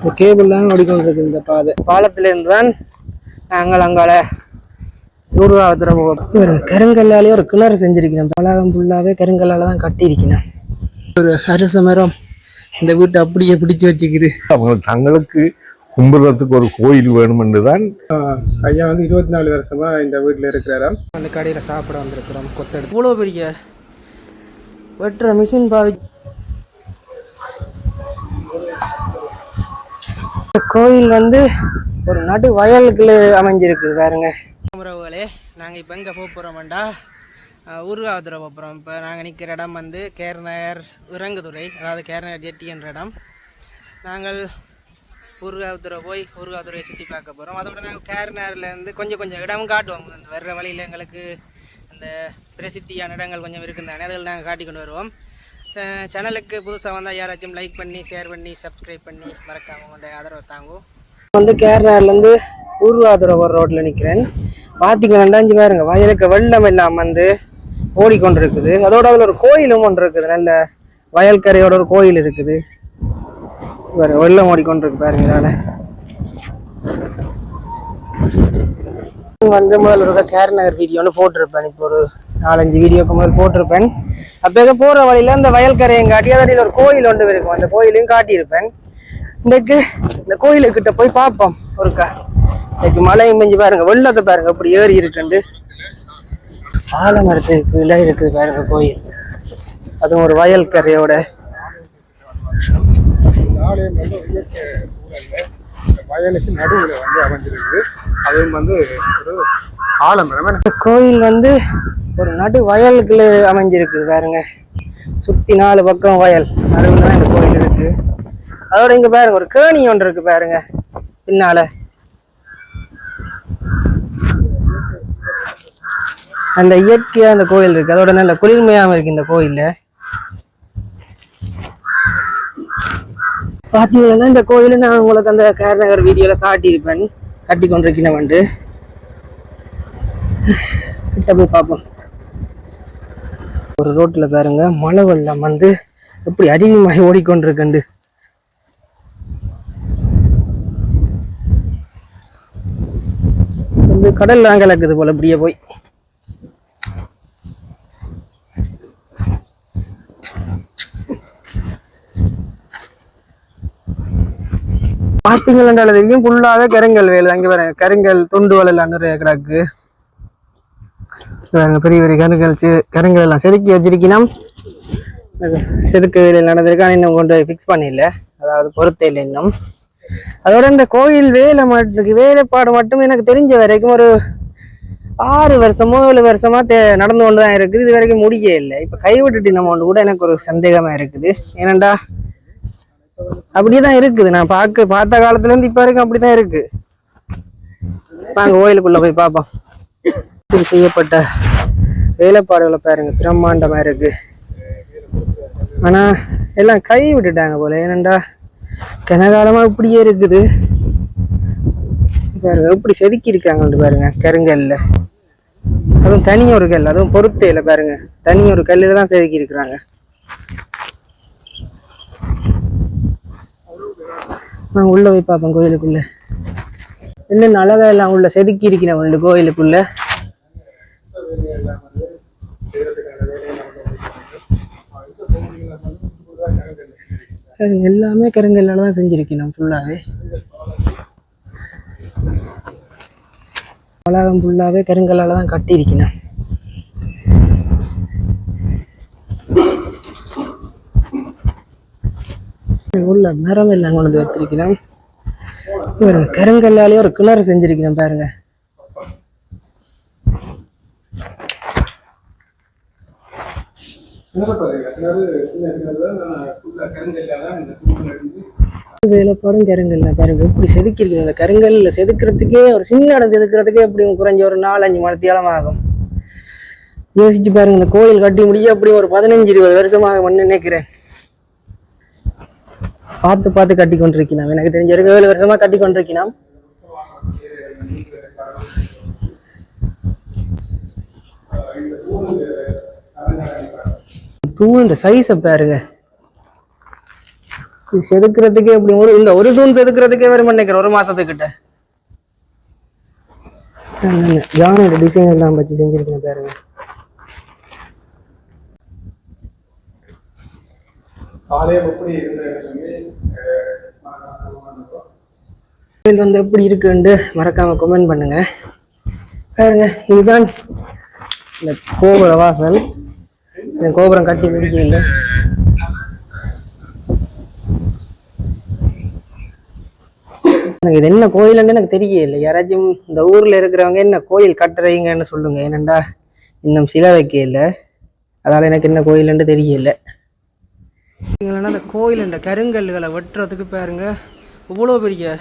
இந்த கேபிள்லாம் ஓடிக்கொண்டிருக்கு இந்த பாதை. பாலத்திலிருந்து தான் நாங்கள் அங்கால ஊர்வாவத்தில் போவோம் கருங்கல்லாலே ஒரு கிணறு செஞ்சிருக்கணும். பலகம் ஃபுல்லாகவே கருங்கல்லால தான் கட்டியிருக்கணும். ஒரு அரச மரம் இந்த வீட்டை அப்படியே பிடிச்சு வச்சுக்குது. அவங்க தங்களுக்கு கும்பிடுறதுக்கு ஒரு கோயில் வேணுமென்று தான் ஐயா வந்து இருபத்தி நாலு வருஷமா இந்த வீட்டில் இருக்கிறாராம். அந்த கடையில் சாப்பிட வந்திருக்கிறோம் கொத்தெடுத்து இவ்வளோ பெரிய வெட்டுற மிஷின் பாவி கோயில் வந்து ஒரு நடு வயலுக்குள்ள அமைஞ்சிருக்கு பாருங்க. உறவுகளே நாங்கள் இப்போ எங்கே போக போகிறோம்டா ஊர்காவத்தில் போக போகிறோம் இப்போ நாங்கள் நிற்கிற இடம் வந்து கேரநகர் இறங்குதுறை அதாவது கேரநகர் ஜெட்டி என்ற இடம். நாங்கள் ஊர்காவத்துறை போய் ஊர்காவத்துறையை சுற்றி பார்க்க போகிறோம் அதோட நாங்கள் கேரநகர்லேருந்து கொஞ்சம் கொஞ்சம் இடமும் காட்டுவோம். வர்ற வழியில் எங்களுக்கு அந்த பிரசித்தியான இடங்கள் கொஞ்சம் இருக்குந்தானே அதில் நாங்கள் காட்டி கொண்டு வருவோம். சேனலுக்கு புதுசாக வந்தால் யாராச்சும் லைக் பண்ணி ஷேர் பண்ணி சப்ஸ்கிரைப் பண்ணி மறக்காம உங்களுடைய ஆதரவை தாங்கும். வந்து கேரளாலேருந்து ஊர்வாதுரை ரோட்டில் நிற்கிறேன் பார்த்தீங்கன்னா அஞ்சு பாருங்க. வயலுக்கு வெள்ளம் எல்லாம் வந்து ஓடிக்கொண்டிருக்குது. அதோட அதில் ஒரு கோயிலும் ஒன்று இருக்குது. நல்ல வயல்கரையோட ஒரு கோயில் இருக்குது. வேறு வெள்ளம் ஓடிக்கொண்டிருக்கு பாருங்க இதால. வந்து முதல்ல இருக்க கேர் நகர் வீடியோ ஒன்று போட்டிருப்பேன். இப்போ ஒரு நாலஞ்சு வீடியோக்கு முதல் போட்டிருப்பேன். அப்போ போகிற வழியில அந்த வயல்கரையும் காட்டி அதடியில் ஒரு கோயில் ஒன்று இருக்கும். அந்த கோயிலையும் காட்டியிருப்பேன். இன்னைக்கு இந்த கோயிலுக்கிட்ட போய் பார்ப்போம். ஒருக்கா. இன்னைக்கு மழையும் பெஞ்சு பாருங்க வெள்ளத்தை பாருங்க அப்படி ஏறி இருக்குண்டு. ஆலமரத்துக்கு கீழே இருக்குது பாருங்க கோயில். அதுவும் ஒரு வயல்கரையோட. ஆலயம் வந்து இயற்கை சூழல்ல வயலுக்கு நடுவில் வந்து அமைஞ்சிருக்குது. அதுவும் வந்து ஒரு ஆலமரம். கோயில் வந்து ஒரு நடு வயலுக்குள்ள அமைஞ்சிருக்கு பாருங்க. சுத்தி நாலு பக்கம் வயல். நடுவில் தான் இந்த கோயில் இருக்கு. அதோட இங்க பாருங்க ஒரு கேணி ஒன்று இருக்கு பாருங்க. பின்னால. அந்த இயற்கையா அந்த கோயில் இருக்கு. அதோட நல்ல குளிர்மையாம இருக்கு இந்த கோயில்ல. பாத்தீங்கன்னா இந்த கோயில் நான் உங்களுக்கு அந்த கேரநகர் வீடியோல காட்டியிருப்பேன். கட்டி கொண்டிருக்கிறேன் வந்து. கிட்ட போய் பார்ப்போம். ஒரு ரோட்டில் பாருங்க மழை வெள்ளம் வந்து எப்படி அருவிமாய் ஓடிக்கொண்டிருக்கண்டு. வந்து கடல் கலக்குது போல இப்படியே போய். பார்த்தீங்களா தெரியும் ஃபுல்லாவே கருங்கல் வேலை அங்க பாருங்க கருங்கல் துண்டு வலையில் நிறைய கிடக்கு. பெரிய பெரிய கருங்கள் கருங்கள் எல்லாம் செதுக்கி வச்சிருக்கினா செதுக்கு வேலை நடந்திருக்கு. ஆனால் இன்னும் கொண்டு போய் ஃபிக்ஸ் பண்ணிடல. அதாவது பொறுத்தே இல்லை இன்னும். அதோட இந்த கோயில் வேலை மட்டும் வேலைப்பாடு மட்டும் எனக்கு தெரிஞ்ச வரைக்கும் ஒரு ஆறு வருஷமோ ஏழு வருஷமா தே நடந்து கொண்டு தான் இருக்குது. இது வரைக்கும் முடிய இல்லை. இப்போ கைவிட்டுட்டு நம்ம ஒன்று கூட எனக்கு ஒரு சந்தேகமாக இருக்குது. ஏனண்டா? அப்படியே தான் இருக்குது. நான் பார்க்க பார்த்த காலத்துலேருந்து இப்போ வரைக்கும் அப்படி தான் இருக்கு. வாங்க கோயிலுக்குள்ளே போய் பார்ப்போம். இது செய்யப்பட்ட வேலைப்பாடுகளை பாருங்க பிரம்மாண்டமா இருக்கு. ஆனா எல்லாம் கை விட்டுட்டாங்க போல. ஏனண்டா கனகாலமா இப்படியே இருக்குது. பாருங்க இப்படி செதுக்கி இருக்காங்கன்னு பாருங்க கருங்கல்ல. அதுவும் தனி ஒரு கல் அதுவும் பொருத்தையில் பாருங்க. தனி ஒரு கல்லுல தான் செதுக்கி இருக்கிறாங்க நான் உள்ள போய் பார்ப்பேன் கோயிலுக்குள்ள. என்னென்ன அழகா எல்லாம் உள்ள செதுக்கி இருக்கிறேன் உண்டு கோயிலுக்குள்ள. அது எல்லாமே கருங்கல்லால் தான் செஞ்சுருக்கணும் ஃபுல்லாவே வளாகம் ஃபுல்லாகவே கருங்கல்லால் தான் கட்டியிருக்கணும். உள்ள மரம் எல்லாம் கொண்டு வந்து வச்சிருக்கணும் கருங்கல்லாலேயே கருங்கல்லாலே ஒரு கிணறு செஞ்சிருக்கணும் பாருங்க கிணறு சின்ன கிணறு தான் நான் ஃபுல்லாக கருங்கல்லாக தான் இந்த தூக்கில் இருந்து வேலைப்பாடும் கருங்கல்ல பாருங்க. இப்படி செதுக்கிருக்கு அந்த கருங்கல்ல செதுக்கிறதுக்கே ஒரு சின்ன இடம் செதுக்கிறதுக்கே எப்படி குறைஞ்ச ஒரு நாலஞ்சு மணத்தியாலம் ஆகும் யோசிச்சு பாருங்க இந்த கோயில் கட்டி முடிய அப்படி ஒரு பதினஞ்சு இருபது வருஷமாக வருஷமாகும்னு நினைக்கிறேன். பார்த்து பார்த்து கட்டி கொண்டிருக்கிறோம் எனக்கு தெரிஞ்ச வரைக்கும் ஏழு வருஷமா கட்டி கொண்டிருக்கிறோம் தூண் இந்த சைஸை பாருங்க. இது செதுக்கிறதுக்கே எப்படி ஒரு இந்த ஒரு தூண் செதுக்கிறதுக்கே வரும் நினைக்கிறேன் ஒரு மாசத்துக்கிட்ட. ஜானோட டிசைன் எல்லாம் வச்சு செஞ்சிருக்கேன் பாருங்க. வந்து எப்படி இருக்குன்னு மறக்காம கமெண்ட் பண்ணுங்க. பாருங்க இதுதான் இந்த கோபுர வாசல். கோபுரம் கட்டி முடிக்கல எனக்கு இது என்ன கோயில்னு எனக்கு தெரியல யாராச்சும் இந்த ஊர்ல இருக்கிறவங்க என்ன கோயில் கட்டுறீங்கன்னு சொல்லுங்க. ஏனண்டா இன்னும் சிலை வைக்கல. அதால எனக்கு என்ன கோயில்னு தெரியல பார்த்தீங்கன்னா அந்த கோயில் இந்த கருங்கல்களை வெட்டுறதுக்கு பாருங்க. இவ்வளோ பெரிய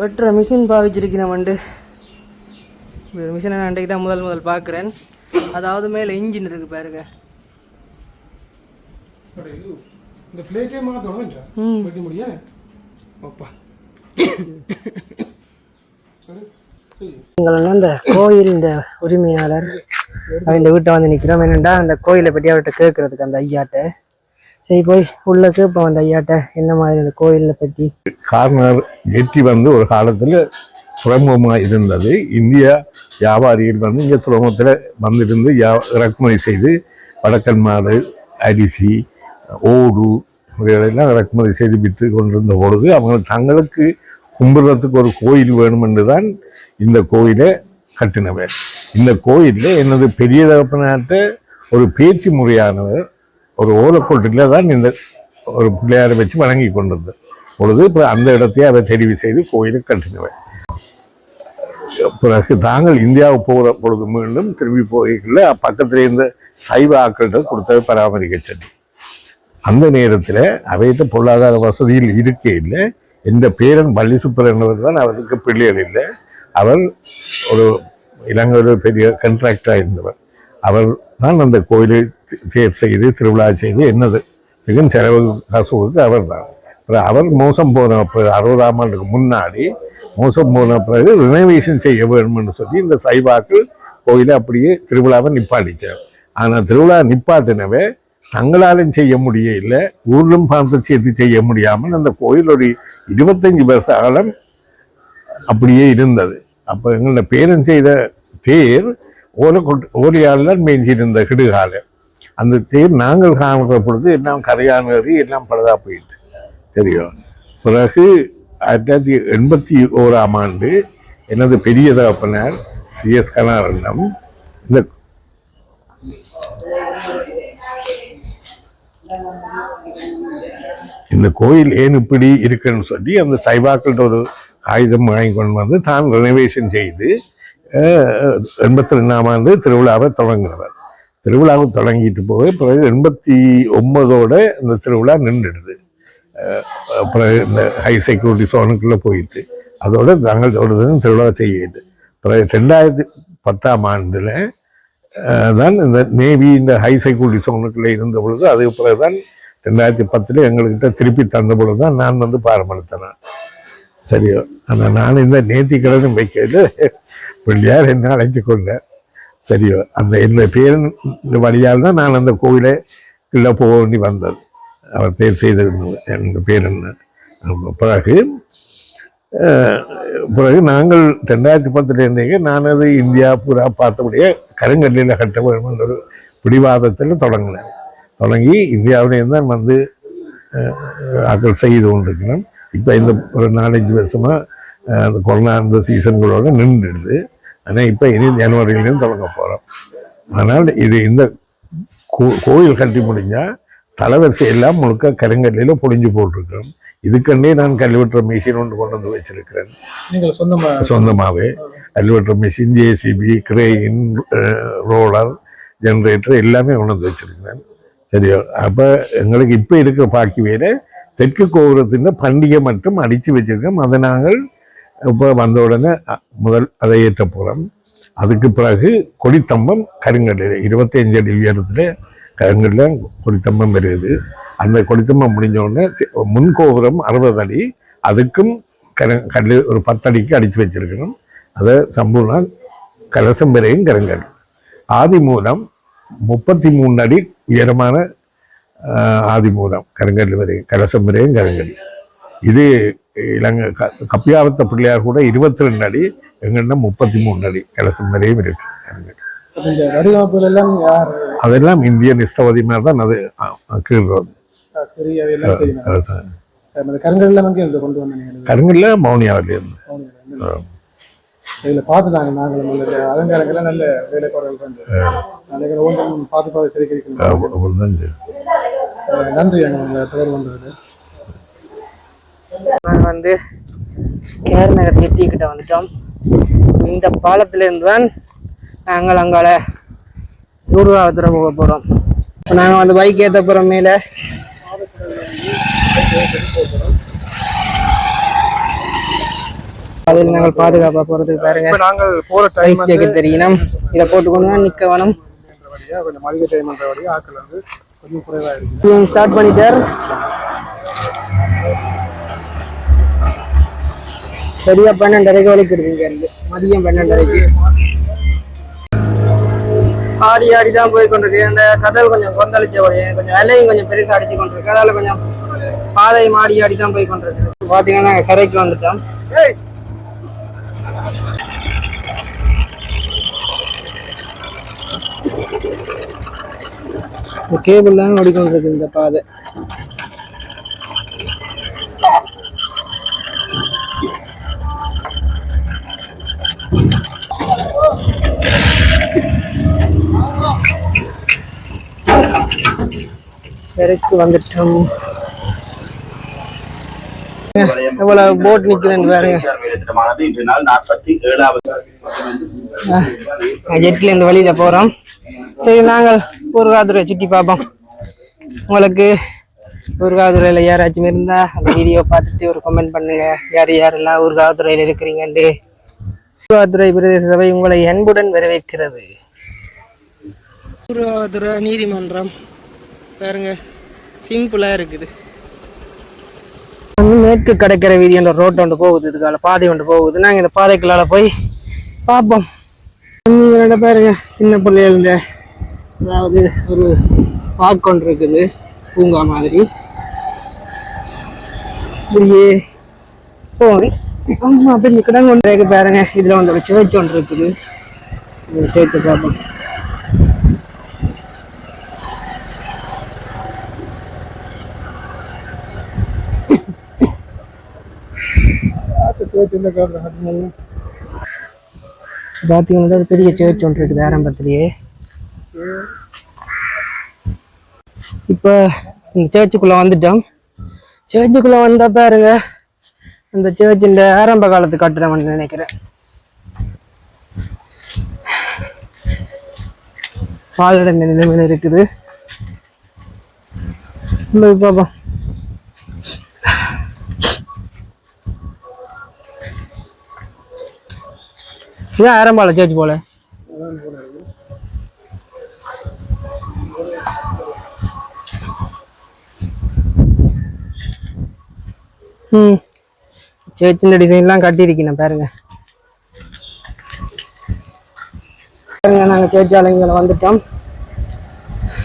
வெட்டுற மிஷின் பாவிச்சிருக்கிறேன் வண்டு மிஷினை நான் அன்றைக்கு தான் முதல் முதல் பார்க்குறேன். அதாவது மேலே இன்ஜின் இருக்கு பாருங்க. இந்த பிளேட்டே மாற்றணும் ம். வெட்டி முடிய? அப்பா. அந்த கோயில் இந்த உரிமையாளர் அவன் வீட்டை வந்து நிற்கிறோம் என்னண்டா அந்த கோயிலை பற்றி அவர்கிட்ட கேட்கறதுக்கு அந்த ஐயாட்ட? சரி போய் உள்ள கேட்போம் அந்த ஐயாட்ட. என்ன மாதிரி அந்த கோயிலை பற்றி கார்னர் கெட்டி வந்து ஒரு காலத்தில் துறைமுகமாக இருந்தது. இந்திய வியாபாரிகள் வந்து இங்கே துறைமுகத்தில் வந்திருந்து யா- இறக்குமதி செய்து வடக்கன்மாடு அரிசி ஓடு இவைகளெல்லாம் இறக்குமதி செய்து விற்று கொண்டிருந்த பொழுது அவங்க தங்களுக்கு கும்பிடுறதுக்கு ஒரு கோயில் வேணும் என்று தான் இந்த கோயிலை கட்டினவர். இந்த கோயிலில் எனது பெரிய தகப்பனாட்ட ஒரு பேச்சு முறையானவர் ஒரு ஓலக்கோட்டில் தான் இந்த ஒரு பிள்ளையாரை வச்சு வணங்கி கொண்டிருந்தது பொழுது இப்போ அந்த இடத்தையே அதை தெரிவு செய்து கோயிலை கட்டினவர். பிறகு தாங்கள் இந்தியாவுக்கு போகிற பொழுது மீண்டும் திரும்பி போய்க்குள்ள பக்கத்தில் இருந்த சைவ ஆக்கள்கிட்ட கொடுத்ததை பராமரிக்க சொல்லி அந்த நேரத்தில் அவைகிட்ட பொருளாதார வசதியில் இருக்கே இல்லை. இந்த பேரன் பள்ளி தான் அவருக்கு பிள்ளைகள் இல்லை. அவர் ஒரு இலங்கையில் பெரிய கண்ட்ராக்டராக இருந்தவர் அவர் தான் அந்த கோயிலை தேர் செய்து திருவிழா செய்து என்னது? மிகவும் செலவு காசுக்கு அவர் தான். அவர் மோசம் போன பிறகு அறுபதாம் ஆண்டுக்கு முன்னாடி மோசம் போன பிறகு ரினோவேஷன் செய்ய வேணும்னு சொல்லி இந்த சைவாக்கள் கோயிலை அப்படியே திருவிழாவை நிப்பாட்டிச்சார் ஆனால் திருவிழா நிப்பாட்டினவே தங்களாலும் செய்ய முடியல ஊரிலும் பார்த்து சேர்த்து செய்ய முடியாமல் அந்த கோயில் ஒரு வருஷ காலம் அப்படியே இருந்தது. அப்போ எங்களோட பேரன் செய்த தேர் ஓலை கொட்டு ஓலையால் தான் மேய்ஞ்சிருந்த கிடுகால. அந்த தேர் நாங்கள் காணுற பொழுது எல்லாம் கரையானேறி எல்லாம் பழுதா போயிடுச்சு. தெரியும் பிறகு ஆயிரத்தி தொள்ளாயிரத்தி எண்பத்தி ஓராம் ஆண்டு எனது பெரிய தகப்பனார் சிஎஸ் கனாரண்டம் இந்த இந்த கோயில் ஏன் இப்படி இருக்குன்னு சொல்லி அந்த சைபாக்கள்கிட்ட ஒரு ஆயுதம் வாங்கி கொண்டு வந்து தான் ரெனோவேஷன் செய்து எண்பத்தி ரெண்டாம் ஆண்டு திருவிழாவை தொடங்கினவர் திருவிழாவை தொடங்கிட்டு போய் பிறகு எண்பத்தி ஒன்பதோட இந்த திருவிழா நின்றுடுது. அஹ், அப்புறம் இந்த ஹை செக்யூரிட்டி சோனுக்குள்ளே போயிட்டு அதோடு நாங்கள் தொடர்ந்து திருவிழா செய்யிட்டு. பிறகு ரெண்டாயிரத்தி பத்தாம் ஆண்டில் தான் இந்த நேவி இந்த ஹை செக்யூரிட்டி சோனுக்குள்ளே இருந்த பொழுது அதுக்கு பிறகு தான் ரெண்டாயிரத்தி பத்தில் எங்கள்கிட்ட திருப்பி தந்த பொழுது தான் நான் வந்து பாரம்படுத்தினேன் சரியோ ஆனால் நான் இந்த நேர்த்திக்கடன் வைக்கிறது பிள்ளையார் என்ன அழைத்து கொண்டேன் சரியோ அந்த என்னுடைய பேரன் வழியால் தான் நான் அந்த கோவிலை கீழே போக வேண்டி வந்தது. அவர் தேர் செய்த என் என்ன? பிறகு பிறகு நாங்கள் ரெண்டாயிரத்தி பத்தில் இருந்தீங்க. நான் அது இந்தியா பூரா பார்த்தபடியே கருங்கல்லில் கட்ட வேண்டும் என்ற ஒரு பிடிவாதத்தில் தொடங்கினேன். தொடங்கி இந்தியாவிலேயும் தான் வந்து ஆக்கள் செய்து கொண்டிருக்கிறோம் இப்போ இந்த ஒரு நாலஞ்சு வருஷமாக அந்த கொரோனா அந்த சீசன்களோடு நின்றுடுது. ஆனால் இப்போ இனி ஜனவரியிலேருந்து தொடங்க போகிறோம் ஆனால் இது இந்த கோ- கோயில் கட்டி முடிஞ்சால் தலைவரிசை எல்லாம் முழுக்க கருங்கல்லில் பொழிஞ்சு போட்டிருக்கிறோம். இதுக்கண்டே நான் கல்வெட்டுற மிஷின் ஒன்று கொண்டு வந்து வச்சிருக்கிறேன். நீங்கள் சொந்தமா? சொந்தமாகவே கல்வெட்டுற machine JCB crane roller generator எல்லாமே கொண்டு வந்து வச்சிருக்கிறேன். சரியா? அப்போ எங்களுக்கு இப்போ இருக்கிற பாக்கி வேலை தெற்கு கோபுரத்தின் பண்டிகை மட்டும் அடித்து வச்சிருக்கோம். அதை நாங்கள் இப்போ வந்த உடனே முதல் அதை ஏற்ற போகிறோம் அதுக்கு பிறகு கொடித்தம்பம் கருங்கல்லில் இருபத்தஞ்சு அடி உயரத்தில் கருங்கல்ல கொடித்தம்பம் இருக்குது. அந்த கொடித்தம்பம் முடிஞ்ச உடனே முன்கோபுரம் முன் கோபுரம் அறுபது அடி. அதுக்கும் கர கல் ஒரு பத்தடிக்கு அடித்து வச்சிருக்கணும். அதை சம்பூர்ண கலசம் வரையும் கருங்கல். ஆதி மூலம் முப்பத்தி மூணு அடி உயரமான ஆதி மூலம் கருங்கல் வரை கலசம் வரையும் கருங்கல். இது இலங்கை க கப்பியாவத்த பிள்ளையார் கூட இருபத்தி ரெண்டு அடி எங்கன்னா முப்பத்தி மூணு அடி கலசம் வரையும் இருக்கு கருங்கல். இந்த வடிவமைப்புகள் எல்லாம் யார் அதெல்லாம் இந்திய நிஸ்தவதி மாதிரி தான் அது கீழ்றது பெரிய எல்லாம் செய்யணும் அதுதான். அந்த கருங்கல் எல்லாம் அங்கே இருந்து கருங்கல்ல இதுல பார்த்து நாங்க நாங்களும் நல்ல அலங்காரங்கள்லாம் நல்ல வேலைப்பாடுகள் ஒவ்வொன்றும் பார்த்து பார்த்து சிரிக்கிறீங்க நன்றி எங்க தொடர்பு பண்றது நாங்கள் வந்து கேர் நகர் ஜெட்டி கிட்ட வந்துட்டோம் இந்த பாலத்துல இருந்து தான் நாங்கள் அங்கால ஊர்வாகத்துல போக போகிறோம் இப்போ நாங்கள் வந்து பைக் ஏற்ற போகிறோம் மேலே. அதில் நாங்கள் பாதுகாப்பாக போகிறதுக்கு பாருங்க. நாங்கள் போற டைம் ஜாக்கெட் தெரியணும். இதை போட்டுக்கொண்டு தான் நிற்க வேணும். கொஞ்சம் மளிகை டைம் பண்ற வழியா ஆட்கள் வந்து கொஞ்சம் குறைவா இருக்கு ஸ்டார்ட் பண்ணிட்டார். சரியா பன்னெண்டரைக்கு வலிக்கிறது இங்க இருந்து. மதியம் பன்னெண்டரைக்கு. ஆடி ஆடி தான் போய் கொண்டிருக்கு இந்த கதல் கொஞ்சம் கொந்தளிச்சபடி கொஞ்சம் விலையும் கொஞ்சம் பெருசா அடிச்சு கொண்டிருக்கு. அதால கொஞ்சம் பாதை மாடி ஆடி தான் போய் கொண்டிருக்கு பாத்தீங்கன்னா நாங்க கரைக்கு வந்துட்டோம். கேபிள் தான் ஓடிக்கொண்டிருக்கு இந்த பாதை. கரைக்கு வந்துட்டோம். எவ்வளவு போட் நிக்குதுன்னு பாருங்க. ஜெட்ல இருந்து வழியில போறோம். சரி நாங்கள் ஊர்காதுரை சுற்றி பார்ப்போம். உங்களுக்கு ஊர்காதுரையில யாராச்சும் இருந்தா அந்த வீடியோ பார்த்துட்டு ஒரு கமெண்ட் பண்ணுங்க. யார் யாரெல்லாம் ஊர்காதுரையில் இருக்கிறீங்கன்ட்டு. ஊர்காதுரை பிரதேச சபை உங்களை அன்புடன் வரவேற்கிறது. ஊர்காதுரை நீதிமன்றம் பாருங்க. சிம்பிளா இருக்குது. வந்து மேற்கு கடற்கரை வீதி என்ற ரோட் ஒன்று போகுது இதுக்கால பாதை ஒன்று போகுது. நாங்கள் இந்த பாதைக்குள்ளால போய் பார்ப்போம். ரெண்டு பாருங்க சின்ன பிள்ளைகள் அதாவது ஒரு பார்க் ஒன்று இருக்குது பூங்கா மாதிரி. இப்படியே போய் ஆமா பெரிய கிடங்கு ஒன்று பாருங்க. இதுல வந்து ஒரு ஒன்று இருக்குது. சேர்த்து பார்ப்போம். பார்த்தீங்கன்னா ஒரு பெரிய சேர்ச் ஒன்று இருக்குது ஆரம்பத்திலேயே. இப்போ இந்த சேர்ச்சுக்குள்ள வந்துட்டோம். சேர்ச்சுக்குள்ள வந்த பாருங்க இந்த சேர்ச்சின் ஆரம்ப காலத்து கட்டிடம்னு நினைக்கிறேன். பாலடைந்த நிலைமையில இருக்குது. உள்ள பார்ப்போம். இதான் ஆரம்பால சேர்ச் போல. ம். சேர்ச்சின் டிசைன்லாம் கட்டியிருக்கேன் பாருங்க. பாருங்க நாங்கள் சேர்ச்சாலைங்களை வந்துட்டோம்.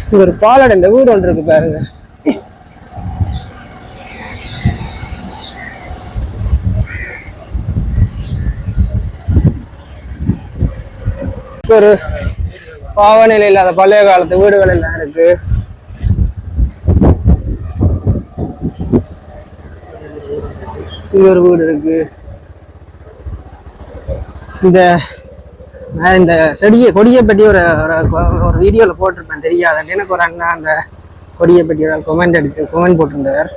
இங்கே ஒரு பாலடை இந்த வீடு ஒன்று இருக்கு பாருங்கள் ஒரு பாவநிலை இல்லாத பழைய காலத்து வீடுகள் எல்லாம் இருக்கு. இங்க ஒரு வீடு இருக்கு. இந்த நான் இந்த செடியை கொடியை பற்றி ஒரு ஒரு- வீடியோவில் போட்டிருப்பேன். தெரியாது. எனக்கு ஒரு அண்ணா அந்த கொடியை பற்றி ஒரு கொமெண்ட் எடுத்து கொமெண்ட் போட்டிருந்தார்.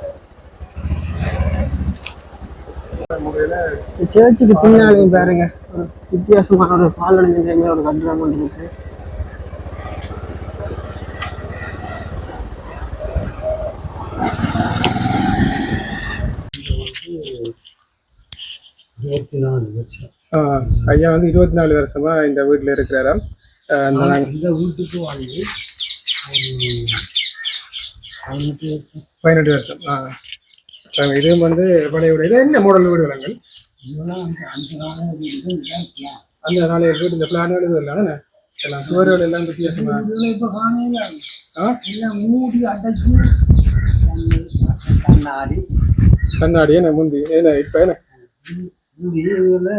சேர்ச்சுக்கு பின்னாலையும் பாருங்க. ஒரு வித்தியாசமான ஒரு பாலடைஞ்ச டைம்ல ஒரு கட்டிடம் கொண்டு இருக்கு. ஆஹ் ஐயா வந்து இருபத்தி நாலு வருஷமா இந்த வீட்டுல இருக்கிறாராம். இந்த வீட்டுக்கு ஒரு பதினெட்டு வருஷம். ஆஹ் ஆஹ் இதுவும் வந்து பழைய வீடு என்ன மாடல் வீடு விலங்கள் அந்த நாளைய வீடு இந்த பிளான் இது இல்லை எல்லாம் சுவர்கள் எல்லாம் வித்தியாசமா? கண்ணாடி கண்ணாடி என்ன முந்தி என்ன இப்ப என்ன? முந்தி இதில்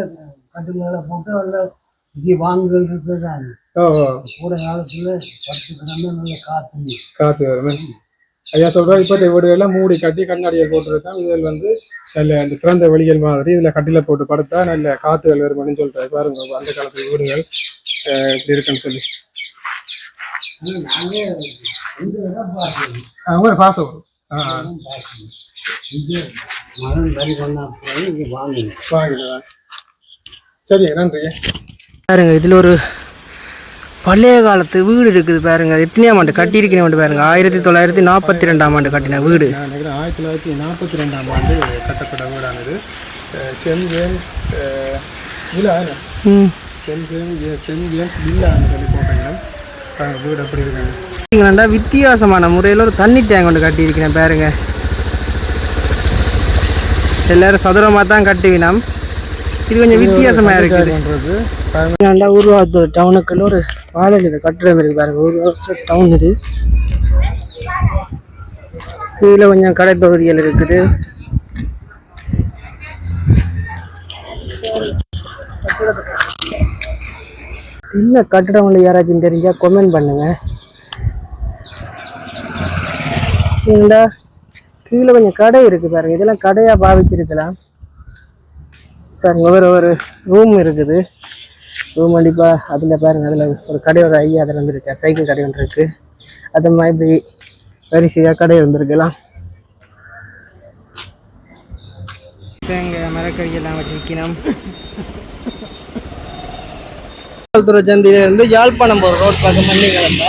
கட்டுங்களை போட்டு அதில் இங்கே வாங்கல் ஓ கூட காலத்துல பத்து கிழமை நல்ல காத்து காத்து வருமே. ஐயா சொல்றா இப்ப வீடுகள்லாம் மூடி கட்டி கண்ணாடியை போட்டுருக்கேன் இதில் வந்து நல்ல அந்த திறந்த வெளிகள் மாதிரி இதுல கட்டில போட்டு படுத்தா நல்ல காத்துகள் வருமானு சொல்றாரு. பாருங்க அந்த காலத்து வீடுகள் இப்படி இருக்குன்னு சொல்லி. அவங்க பாசம் வரும் ஆ வாங்கிடுவேன் சரி நன்றி. பாருங்க இதில் ஒரு பழைய காலத்து வீடு இருக்குது பாருங்க. எத்தனையாம் ஆண்டு கட்டியிருக்கிறேன் பாருங்க. ஆயிரத்தி தொள்ளாயிரத்தி நாற்பத்தி ரெண்டாம் ஆண்டு கட்டின வீடு. ஆயிரத்தி தொள்ளாயிரத்தி நாற்பத்தி ரெண்டாம் ஆண்டு கட்டப்பட்ட வீடானது. சென் ஜேம்ஸ் சென் சென் வில்லான்னு சொல்லி பாருங்க, வீடு இருக்காங்க பார்த்தீங்களாண்டா வித்தியாசமான முறையில் ஒரு தண்ணி டேங்க் ஒன்று கட்டியிருக்கிறேன் பாருங்க. எல்லாரும் சதுரமாக தான் கட்டுவினோம் இது கொஞ்சம் வித்தியாசமாக இருக்குது. நல்லா உருவாத்தூர் டவுனுக்குள்ள ஒரு வாழல் இது கட்டிடம் இருக்கு பாருங்க. உருவாத்தூர் டவுன் இது. இதில் கொஞ்சம் கடைப்பகுதிகள் இருக்குது. இல்லை கட்டிடம் ஒன்று யாராச்சும் தெரிஞ்சால் கமெண்ட் பண்ணுங்க. ஏண்டா கீழே கொஞ்சம் கடை இருக்கு பாருங்க. இதெல்லாம் கடையாக பாவிச்சிருக்கலாம். பாருங்க ஒரு ஒரு ரூம் இருக்குது. ரூம் கண்டிப்பா அதில் பாருங்க அதில் ஒரு கடை ஒரு ஐயா அதில் வந்துருக்கு சைக்கிள் கடை ஒன்று இருக்கு. அது மாதிரி இப்படி வரிசையாக கடை வந்திருக்கலாம் தேங்காய் மரக்கறி வச்சு விற்கணும். யாழ்ப்பாணம் போகிற ரோட் பக்கம் பண்ணி கிளம்ப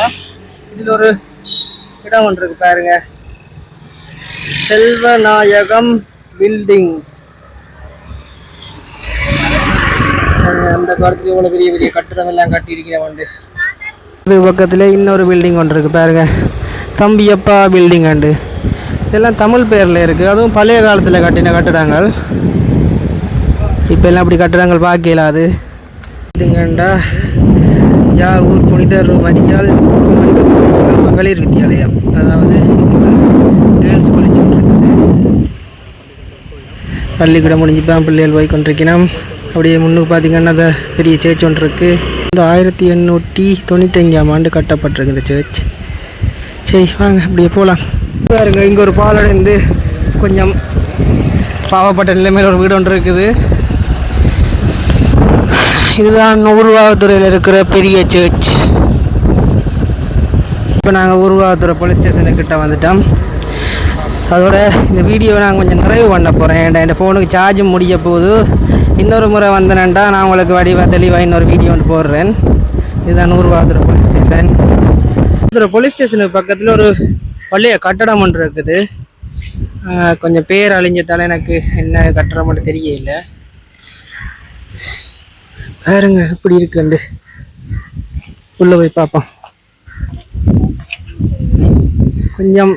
இதில் ஒரு இடம் ஒன்று இருக்கு பாருங்க. செல்வநாயகம் பில்டிங் பாருங்க, அந்த காலத்துல இவ்வளவு பெரிய பெரிய கட்டிடம் எல்லாம் கட்டியிருக்கிற உண்டு இது பக்கத்துல இன்னொரு பில்டிங் ஒன்று இருக்கு பாருங்க. தம்பியப்பா பில்டிங் அண்டு இதெல்லாம் தமிழ் பேர்ல இருக்கு. அதுவும் பழைய காலத்துல கட்டின கட்டிடங்கள். இப்போ எல்லாம் அப்படி கட்டிடங்கள் பார்க்க இயலாது இதுங்கண்டா யா ஊர் புனிதர் மரியாள் மகளிர் வித்தியாலயம் அதாவது கேர்ள்ஸ் காலேஜ் ஒன்று இருக்குது. பள்ளிக்கூடம் முடிஞ்சு பிள்ளைகள் போய் கொண்டிருக்கிறோம் அப்படியே முன்னுக்கு பார்த்தீங்கன்னா அந்த பெரிய சேர்ச் ஒன்று இருக்குது இந்த ஆயிரத்தி எண்ணூற்றி தொண்ணூத்தஞ்சாம் ஆண்டு கட்டப்பட்டிருக்கு இந்த சேர்ச் சரி வாங்க அப்படியே போகலாம் பாருங்க இங்கே ஒரு பாலடைந்து கொஞ்சம் பாவப்பட்ட நிலைமையில் ஒரு வீடு ஒன்று இருக்குது. இதுதான் உருவாகத்துறையில் இருக்கிற பெரிய சர்ச் இப்போ நாங்கள் உருவாகத்துறை போலீஸ் ஸ்டேஷனுக்கிட்ட வந்துட்டோம். அதோட இந்த வீடியோவை நான் கொஞ்சம் நிறைவு பண்ண போகிறேன் ஏன்டா என் ஃபோனுக்கு சார்ஜும் முடிய போகுது. இன்னொரு முறை வந்தேன்டா நான் உங்களுக்கு வடிவாக தெளிவாக இன்னொரு வீடியோ ஒன்று போடுறேன். இதுதான் நூறுவாதுரை போலீஸ் ஸ்டேஷன் நூறுவாதுரை போலீஸ் ஸ்டேஷனுக்கு பக்கத்தில் ஒரு பழைய கட்டடம் ஒன்று இருக்குது. கொஞ்சம் பேர் அழிஞ்சதால எனக்கு என்ன கட்டடம் மட்டும் தெரியல. பாருங்க இப்படி இருக்குண்டு. உள்ளே போய் பார்ப்போம். கொஞ்சம்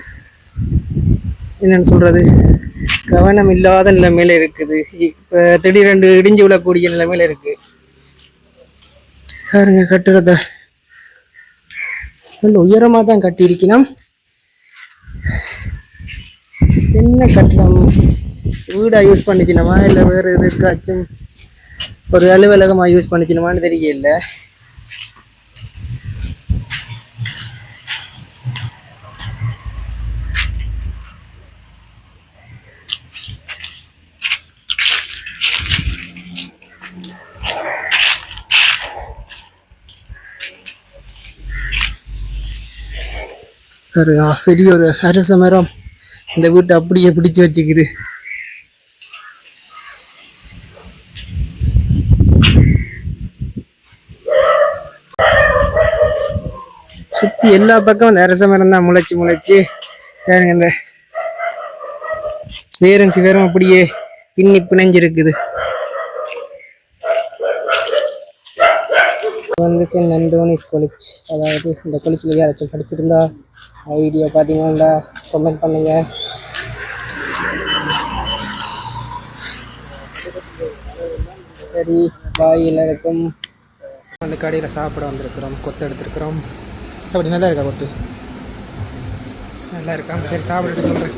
என்னென்னு சொல்கிறது கவனம் இல்லாத நிலைமையில இருக்குது. இப்ப திடீரென்று இடிஞ்சு விழக்கூடிய நிலைமையில இருக்கு. பாருங்க கட்டுறத. நல்ல உயரமா தான் கட்டியிருக்கணும். என்ன கட்டணம்? வீடா யூஸ் பண்ணிச்சினமா இல்லை வேற எதுக்காச்சும் ஒரு அலுவலகமா யூஸ் பண்ணிச்சினமான்னு தெரியல. ஒரு பெரிய ஒரு அரச மரம். இந்த வீட்டை அப்படியே பிடிச்சு வச்சுக்குது. சுத்தி எல்லா பக்கம் அந்த அரச மரம் தான் முளைச்சு முளைச்சு. பாருங்க இந்த வேரஞ்சி வேறும் அப்படியே பின்னி பிணைஞ்சிருக்குது. வந்து சென்ட் அண்டோனிஸ் கொலிச் அதாவது இந்த கொலிச்சில் யாராச்சும் படிச்சிருந்தா வீடியோ பார்த்தீங்கன்னா கமெண்ட் பண்ணுங்க. சரி பாய் எல்லாருக்கும். அந்த கடையில் சாப்பிட வந்திருக்கிறோம் கொத்து எடுத்துருக்குறோம். அப்படி நல்லா இருக்கா கொத்து? நல்லா இருக்கா? சரி சாப்பிட்டுட்டு சொல்கிறேன்